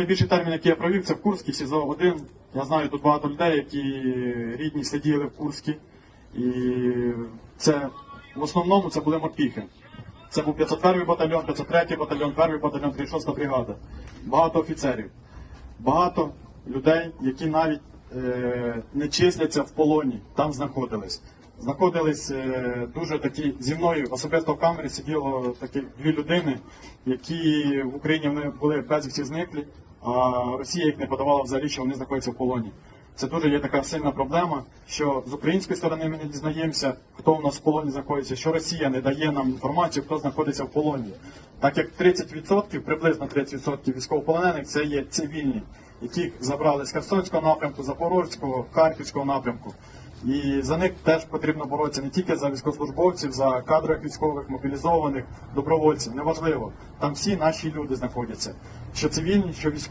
Найбільший термін, який я провів, це в Курській СІЗО 1. Я знаю тут багато людей, які рідні сиділи в Курській. І це в основному це були морпіхи. Це був 501 батальйон, 503 батальйон, 1 батальйон, 36 бригада. Багато офіцерів, багато людей, які навіть е, не числяться в полоні, там знаходились. Знаходились е, дуже такі зі мною особисто в камері сиділо такі дві людини, які в Україні вони були безвісті зниклі, а Росія їх не подавала взагалі, що вони знаходяться в полоні. Це дуже є така сильна проблема, що з української сторони ми не дізнаємося, хто у нас в полоні знаходиться, що Росія не дає нам інформацію, хто знаходиться в полоні. Так як 30%, приблизно 30% військовополонених це є цивільні, яких забрали з Херсонського напрямку, Запорозького, Харківського напрямку. І за них теж потрібно боротися не тільки за військовослужбовців, за кадрових військових, мобілізованих, добровольців. Неважливо. Там всі наші люди знаходяться. Що цивільні, що військові.